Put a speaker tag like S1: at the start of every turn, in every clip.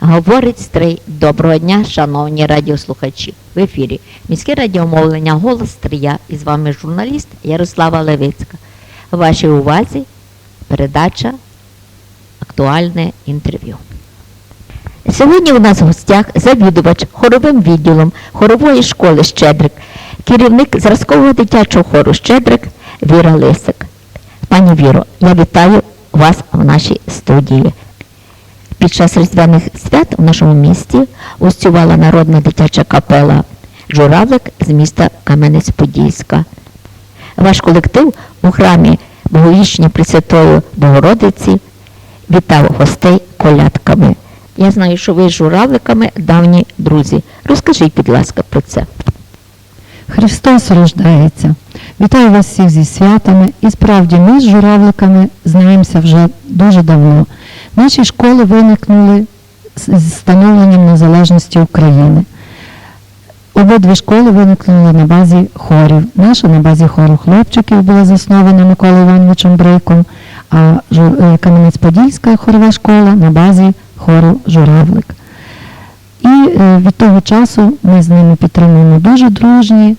S1: Говорить Стрий. Доброго дня, шановні радіослухачі. В ефірі міське радіомовлення Голос Стрия і з вами журналіст Ярослава Левицька. Вашій увазі передача Актуальне інтерв'ю. Сьогодні у нас в гостях завідувач хоровим відділом хорової школи Щедрик, керівник зразкового дитячого хору Щедрик Віра Лисик. Пані Віро, я вітаю вас в нашій студії. Під час різдвяних свят у нашому місті гостювала народна дитяча капела Журавлик з міста Кам'янець-Подільська. Ваш колектив у храмі Боговічні Пресвятої Богородиці вітав гостей колядками. Я знаю, що ви з журавликами давні друзі. Розкажіть, будь ласка, про це.
S2: Христос рождається. Вітаю вас всіх зі святами. І справді ми з журавликами знаємося вже дуже давно. Наші школи виникнули з становленням незалежності України. Обидві школи виникнули на базі хорів. Наша на базі хору хлопчиків була заснована Миколою Івановичем Бриком, а е, Кам'янець-Подільська хорова школа на базі хору Журавлик. І е, від того часу ми з ними підтримуємо дуже дружні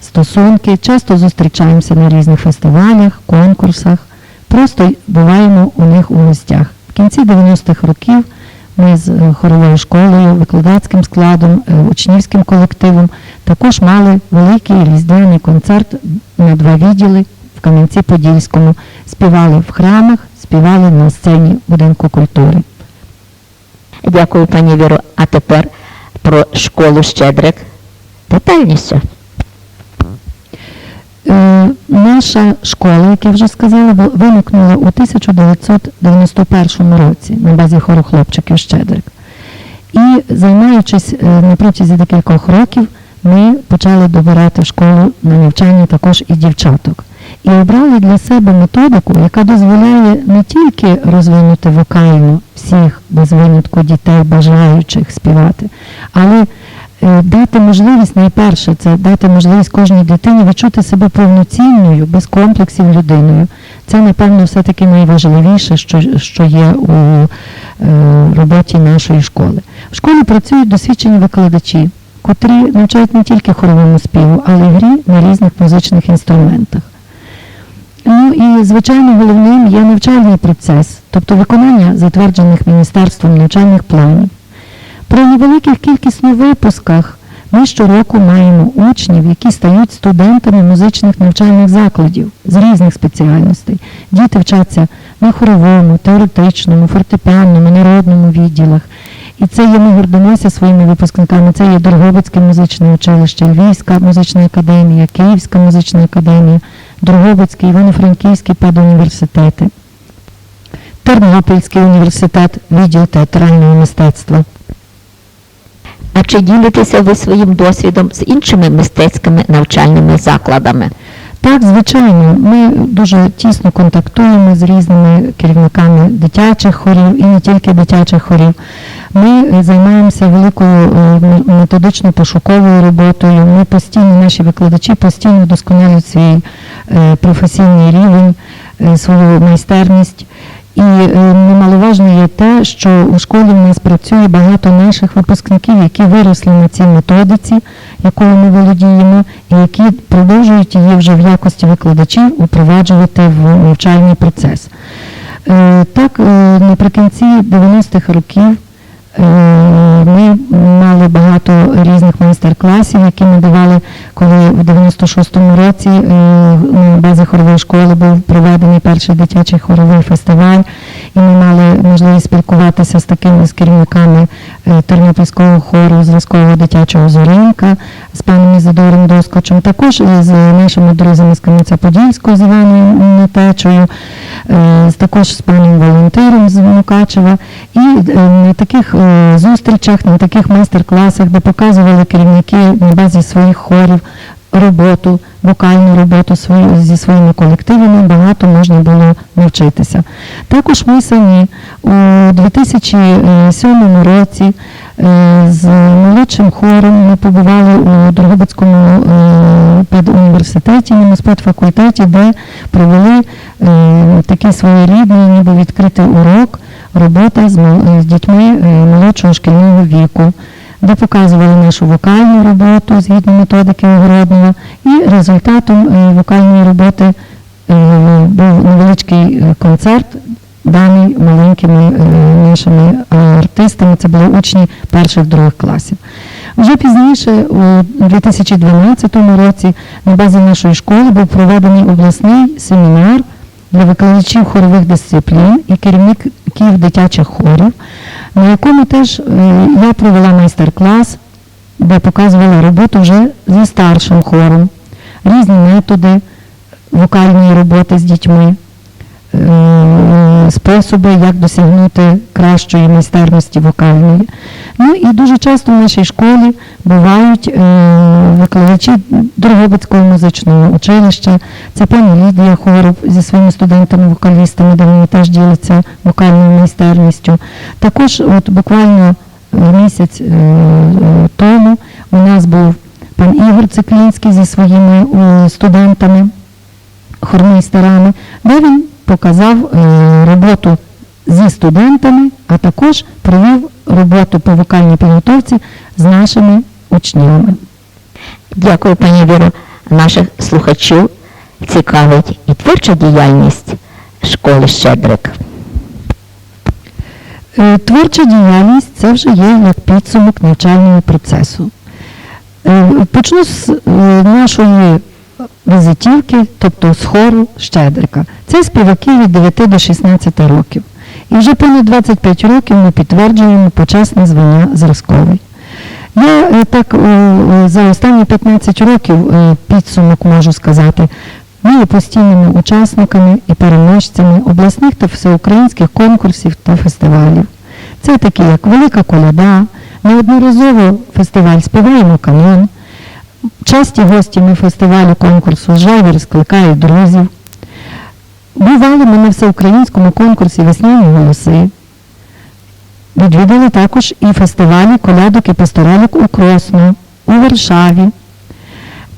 S2: стосунки, часто зустрічаємося на різних фестивалях, конкурсах, просто буваємо у них у гостях. Кінці 90-х років ми з е, хоровою школою, викладацьким складом, е, учнівським колективом також мали великий різдвяний концерт на два відділи в Кам'янці-Подільському. Співали в храмах, співали на сцені будинку культури.
S1: Дякую, пані Віро. А тепер про школу Щедрик. Детальніше.
S2: Е, наша школа, як я вже сказала, виникнула у 1991 році на базі хору хлопчиків Щедрик. І займаючись е, на протязі декількох років, ми почали добирати в школу на навчання також і дівчаток. І обрали для себе методику, яка дозволяє не тільки розвинути вокально всіх без винятку дітей, бажаючих співати, але дати можливість, найперше, це дати можливість кожній дитині відчути себе повноцінною, без комплексів людиною. Це, напевно, все-таки найважливіше, що, що є у е, роботі нашої школи. В школі працюють досвідчені викладачі, котрі навчають не тільки хоровому співу, але й грі на різних музичних інструментах. Ну і, звичайно, головним є навчальний процес, тобто виконання затверджених міністерством навчальних планів. При невеликих кількісно випусках ми щороку маємо учнів, які стають студентами музичних навчальних закладів з різних спеціальностей. Діти вчаться на хоровому, теоретичному, фортепіанному, народному відділах. І це є, ми гордимося своїми випускниками. Це є Дорогобицьке музичне училище, Львівська музична академія, Київська музична академія, Дрогобицький, Івано-Франківський педуніверситети, Тернопільський університет, відділ театрального мистецтва.
S1: А чи ділитеся ви своїм досвідом з іншими мистецькими навчальними закладами?
S2: Так, звичайно, ми дуже тісно контактуємо з різними керівниками дитячих хорів і не тільки дитячих хорів. Ми е, займаємося великою е, методично-пошуковою роботою. Ми постійно, наші викладачі постійно вдосконалюють свій е, професійний рівень, свою майстерність. І немаловажне немаловажно є те, що у школі в нас працює багато наших випускників, які виросли на цій методиці, якою ми володіємо, і які продовжують її вже в якості викладачів упроваджувати в навчальний процес. Е, Так, е, наприкінці 90-х років е, ми мали багато різних майстер-класів, які ми давали, коли в 96-му році е, на базі хорової школи був проведений перший дитячий хоровий фестиваль, і ми мали можливість спілкуватися з такими з керівниками е, е, Тернопільського хору зразкового дитячого зорінка з паном Ізидором Доскочем, також е, з нашими друзями з Кам'янця-Подільського, з Іваном Нетечою, е, також з паном волонтером з Мукачева. І е, на таких е, зустрічах, на таких майстер-класах, де показували керівники на базі своїх хорів роботу, вокальну роботу зі своїми колективами, багато можна було навчитися. Також ми самі у 2007 році е, з молодшим хором ми побували у Дрогобицькому е, педуніверситеті, спецфакультеті, де провели е, такий своєрідний, ніби відкритий урок, робота з, дітьми молодшого шкільного віку де показували нашу вокальну роботу згідно методики Огородного. І результатом е, вокальної роботи е, був невеличкий е, концерт, даний маленькими нашими артистами. Це були учні перших других класів. Вже пізніше, у 2012 році, на базі нашої школи був проведений обласний семінар для викладачів хорових дисциплін і керівників дитячих хорів, на якому теж е, я провела майстер-клас, де показувала роботу вже зі старшим хором, різні методи вокальної роботи з дітьми, способи, як досягнути кращої майстерності вокальної. Ну і дуже часто в нашій школі бувають е, викладачі Дрогобицького музичного училища. Це пані Лідія Хоров зі своїми студентами-вокалістами, де вони теж діляться вокальною майстерністю. Також от буквально е, місяць е, е, тому у нас був пан Ігор Циклінський зі своїми е, студентами хормейстерами, де він показав е, роботу зі студентами, а також провів роботу по вокальній підготовці з нашими учнями.
S1: Дякую, пані Віро. Наших слухачів цікавить і творча діяльність школи Щедрик.
S2: Е, Творча діяльність це вже є як підсумок навчального процесу. Е, Почну з нашої візитівки, тобто з хору Щедрика. Це співаки від 9 до 16 років. І вже понад 25 років ми підтверджуємо почесне звання зразковий. Я е, так е, е, за останні 15 років підсумок можу сказати. Ми є постійними учасниками і переможцями обласних та всеукраїнських конкурсів та фестивалів. Це такі, як Велика Коляда, неодноразово фестиваль Співаємо канон, часті гостями фестивалю конкурсу Жайвір скликають друзів. Бували ми на всеукраїнському конкурсі Весняні голоси. Відвідали також і фестивалі колядок і пасторалок у Кросно, у Варшаві.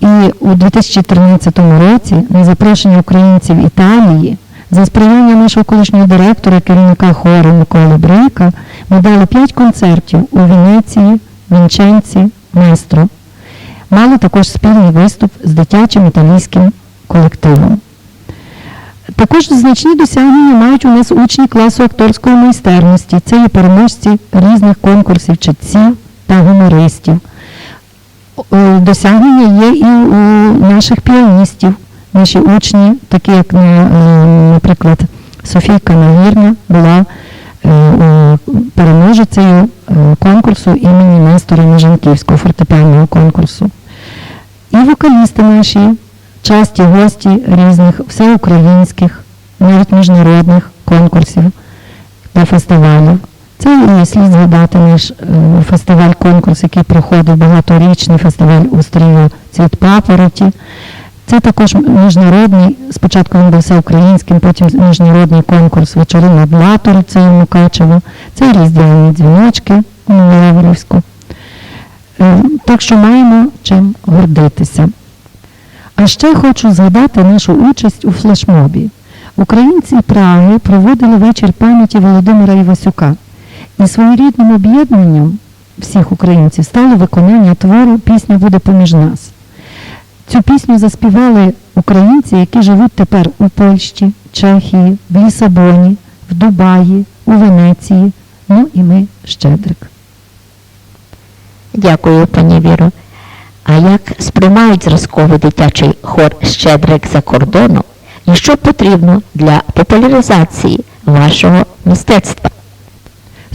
S2: І у 2013 році на запрошення українців Італії за сприяння нашого колишнього директора, керівника хору Миколи Брейка, ми дали п'ять концертів у Венеції, Вінченці, Местро. Мали також спільний виступ з дитячим італійським колективом. Також значні досягнення мають у нас учні класу акторської майстерності. Це є переможці різних конкурсів читців та гумористів. Досягнення є і у наших піаністів. Наші учні, такі як, наприклад, Софійка Нагірна була е, переможецею е, конкурсу імені Нестора Ніжанківського фортепіанного конкурсу. І вокалісти наші, часті гості різних всеукраїнських, навіть міжнародних конкурсів та фестивалів. Це і слід згадати наш е, фестиваль-конкурс, який проходив багаторічний фестиваль у стрію Цвіт папороті. Це також міжнародний, спочатку він був всеукраїнським, потім міжнародний конкурс вечори над Латорицею Мукачево. Це різдвяні дзвіночки у Новояворівську. Е, Так що маємо чим гордитися. А ще хочу згадати нашу участь у флешмобі. Українці Праги проводили вечір пам'яті Володимира Івасюка. І своєрідним об'єднанням всіх українців стало виконання твору Пісня буде поміж нас. Цю пісню заспівали українці, які живуть тепер у Польщі, Чехії, в Лісабоні, в Дубаї, у Венеції. Ну і ми Щедрик.
S1: Дякую, пані Віро. А як сприймають зразковий дитячий хор Щедрик за кордоном і що потрібно для популяризації вашого мистецтва?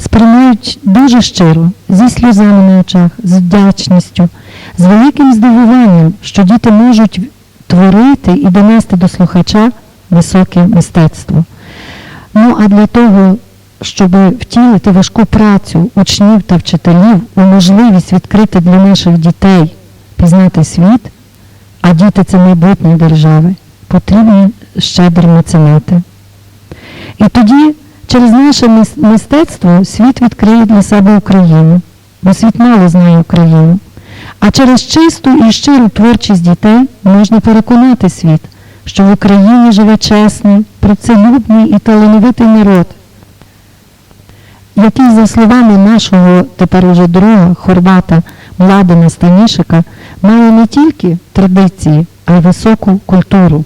S2: сприймають дуже щиро, зі сльозами на очах, з вдячністю, з великим здивуванням, що діти можуть творити і донести до слухача високе мистецтво. Ну а для того, щоб втілити важку працю учнів та вчителів у можливість відкрити для наших дітей пізнати світ, а діти це майбутнє держави, потрібні щедрі меценати. І тоді через наше мистецтво світ відкриє для себе Україну, бо світ мало знає Україну. А через чисту і щиру творчість дітей можна переконати світ, що в Україні живе чесний, працелюбний і талановитий народ, який, за словами нашого тепер уже друга хорвата Младена Станішика, має не тільки традиції, а й високу культуру.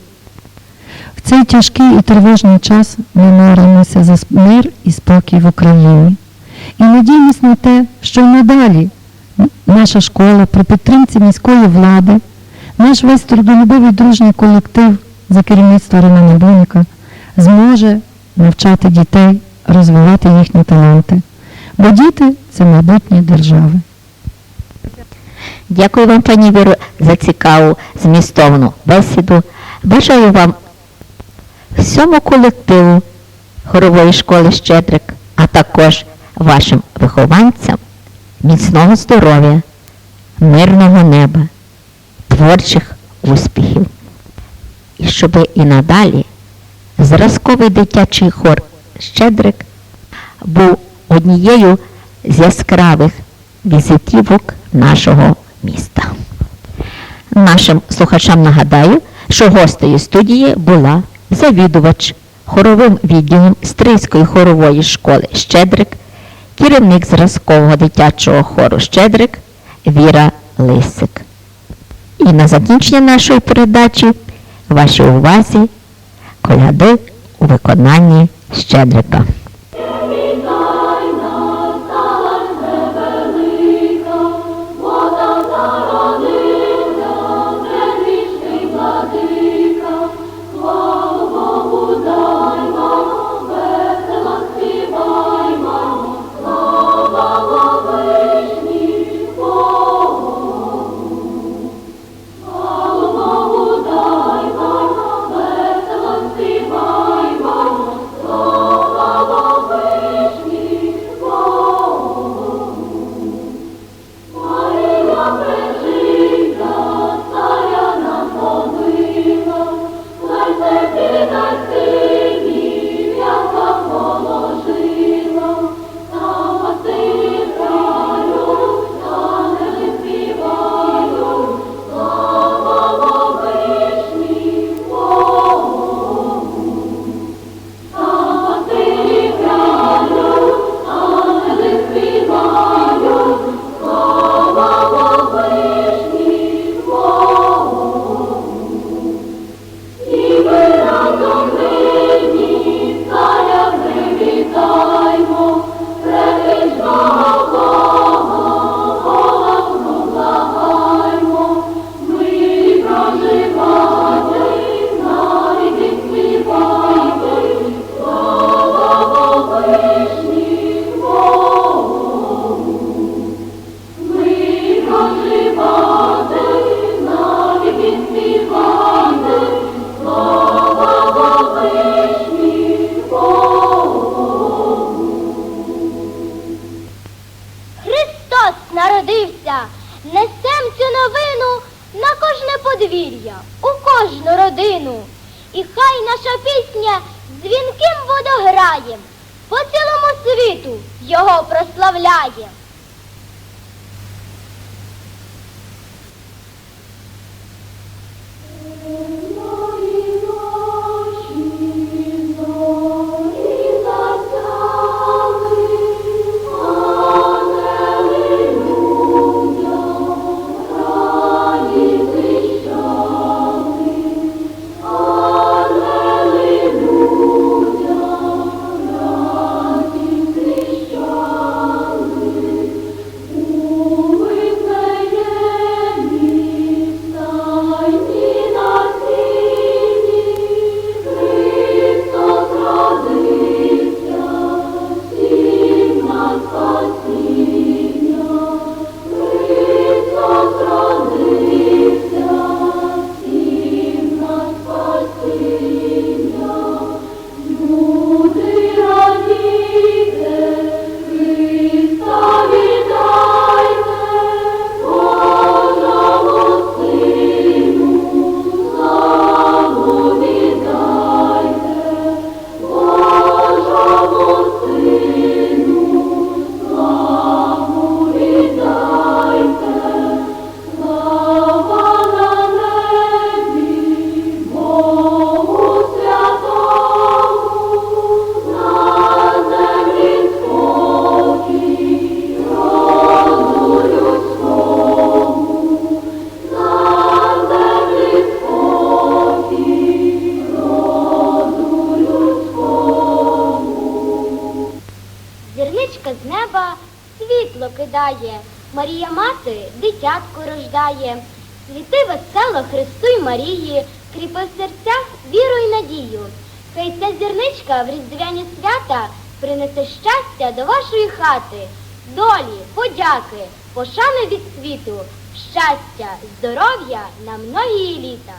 S2: В цей тяжкий і тривожний час ми молимося за мир і спокій в Україні. І надіємось на те, що надалі наша школа при підтримці міської влади, наш весь трудолюбивий дружній колектив за керівництва Романа Буніка зможе навчати дітей, розвивати їхні таланти. Бо діти це майбутнє держави.
S3: Дякую вам, пані Віро, за цікаву змістовну бесіду. Бажаю вам всьому колективу хорової школи Щедрик, а також вашим вихованцям міцного здоров'я, мирного неба, творчих успіхів. І щоб і надалі зразковий дитячий хор Щедрик був однією з яскравих візитівок нашого міста. Нашим слухачам нагадаю, що гостею студії була завідувач хоровим відділом Стрийської хорової школи Щедрик, керівник зразкового дитячого хору Щедрик Віра Лисик. І на закінчення нашої передачі вашій увазі коляди у виконанні Щедрика.
S4: Марія мати дитятку рождає. Світи весело Христу й Марії, кріпи в серцях віру й надію. Хай ця зірничка в різдвяні свята принесе щастя до вашої хати, долі, подяки, пошани від світу, щастя, здоров'я на многії літа.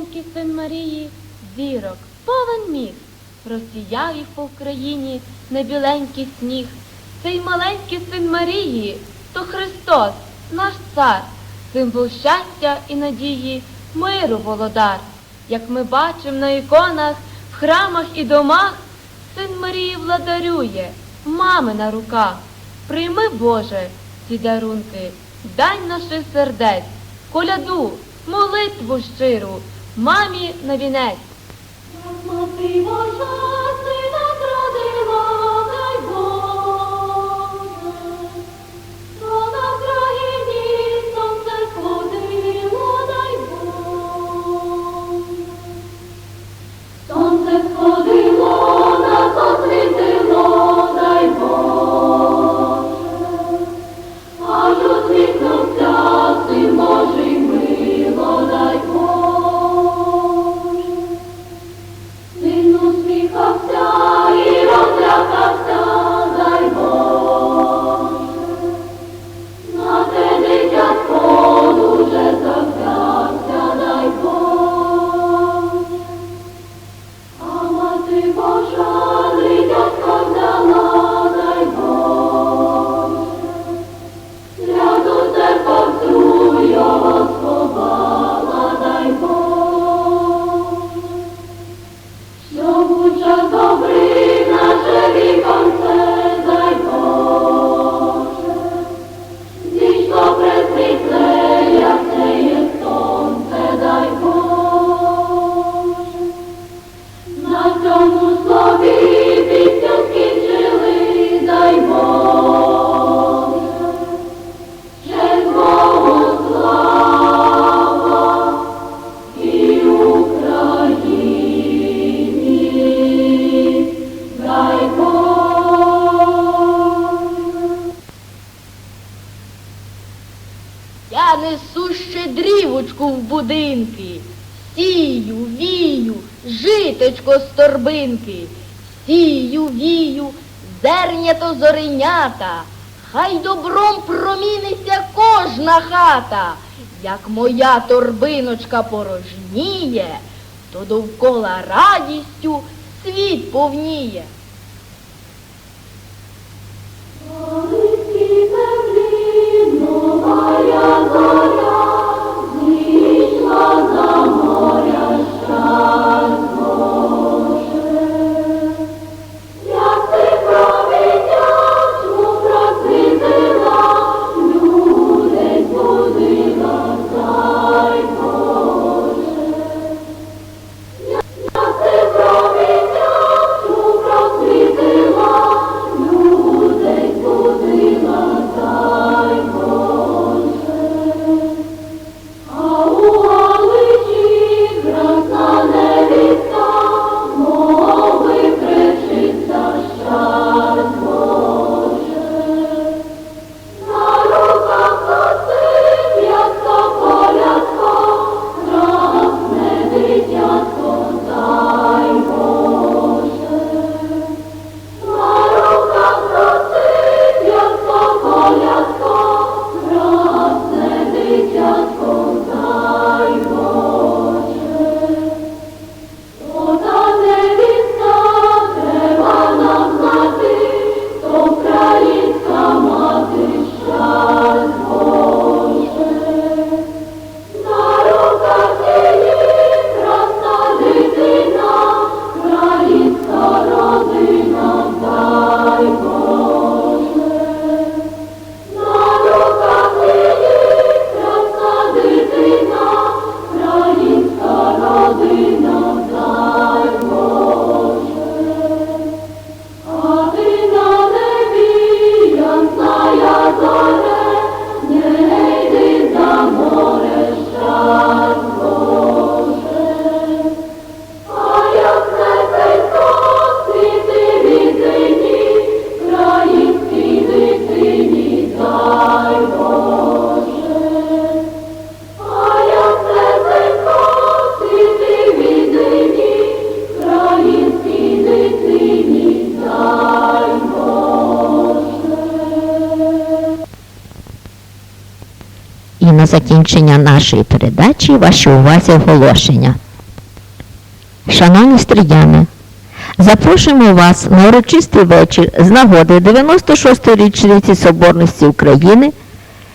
S3: Маленький син Марії зірок, повен міг, розсіяв їх по Україні на біленький сніг. Цей маленький син Марії то Христос, наш цар, символ щастя і надії, миру володар. Як ми бачимо на іконах, в храмах і домах, син Марії владарює, мами на руках. Прийми, Боже, ці дарунки, дань наших сердець, коляду, молитву щиру, мамі на вінець. Я несу щедрівочку в будинки, сію, вію, житечко з торбинки, сію, вію, зернято зоренята, хай добром проміниться кожна хата, як моя торбиночка порожніє, то довкола радістю світ повніє.
S1: Закінчення нашої передачі вашій увазі оголошення. Шановні стріяни, запрошуємо вас на урочистий вечір з нагоди 96-ї річниці Соборності України,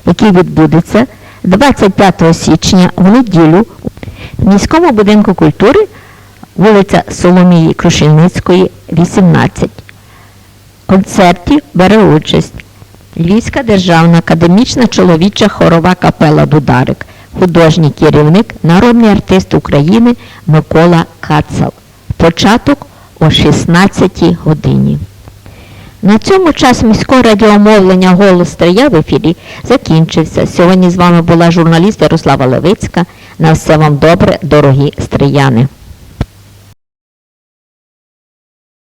S1: який відбудеться 25 січня в неділю в міському будинку культури вулиця Соломії Крушельницької, 18. В концерті бере участь Львівська державна академічна чоловіча хорова капела Дударик, художній керівник, народний артист України Микола Кацал. Початок о 16 годині. На цьому час міського радіомовлення «Голос Стрия» в ефірі закінчився. Сьогодні з вами була журналіст Ярослава Левицька. На все вам добре, дорогі стрияни.